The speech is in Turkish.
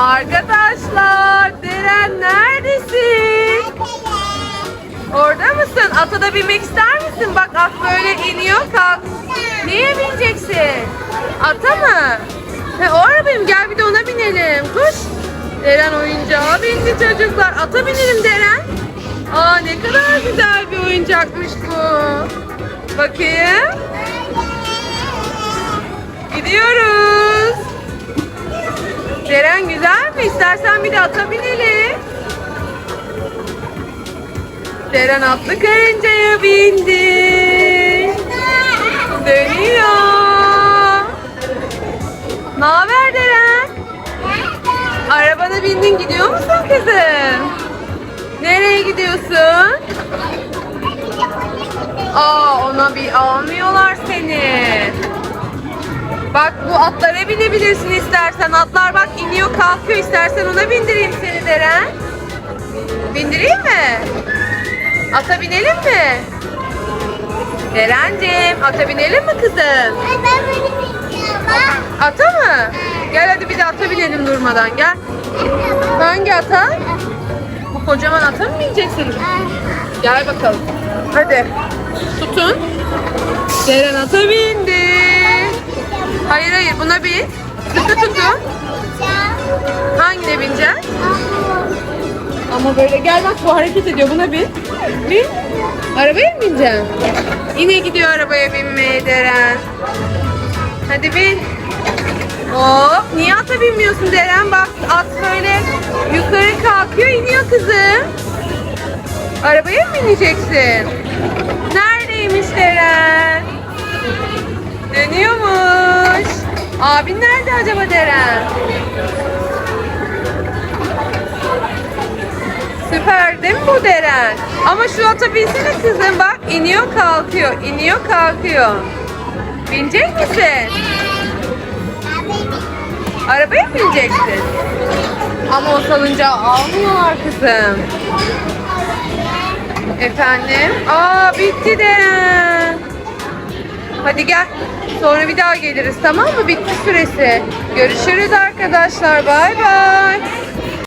Arkadaşlar Deren neredesin? Orada mısın? Ata da binmek ister misin? Bak at böyle iniyor kalk. Neye bineceksin? Ata mı? He, o arabaya mı? Gel bir de ona binelim. Koş. Deren oyuncağa bindi çocuklar. Ata binelim Deren. Aa ne kadar güzel bir oyuncakmış bu. Bakayım. Gidiyoruz. Deren güzel mi? İstersen bir de ata binelim. Deren atlı karıncaya bindi. Dönüyor. Ne haber Deren? Arabana bindin gidiyor musun kızım? Nereye gidiyorsun? Aa ona bir almıyorlar seni. Bak bu atlara binebilirsin istersen. Atlar bak iniyor kalkıyor. İstersen ona bindireyim seni Deren. Bindireyim mi? Ata binelim mi? Derencim ata binelim mi kızım? Ata mı? Gel hadi bir de ata binelim durmadan gel. Hangi ata? Bu kocaman ata mı bineceksin? Gel bakalım. Hadi. Tutun. Deren ata bindi. Buna bin. Sıkı tutun. Hangine bineceksin? Ama böyle gel bak bu hareket ediyor buna bin. Bin. Arabaya mı bineceksin? Yine gidiyor arabaya binmeye Deren. Hadi bin. Hop niye ata binmiyorsun Deren? Bak at böyle yukarı kalkıyor iniyor kızım. Arabaya mı bineceksin? Neredeymiş Deren? Abin nerede acaba Deren? Süper değil mi bu Deren? Ama şu ata binsene kızım bak iniyor kalkıyor iniyor kalkıyor. Binecek misin? Arabaya mı bineceksin? Ama o salıncağı almıyorlar kızım. Efendim? Aa bitti Deren. Hadi gel. Sonra bir daha geliriz tamam mı? Bitti süresi. Görüşürüz arkadaşlar. Bay bay.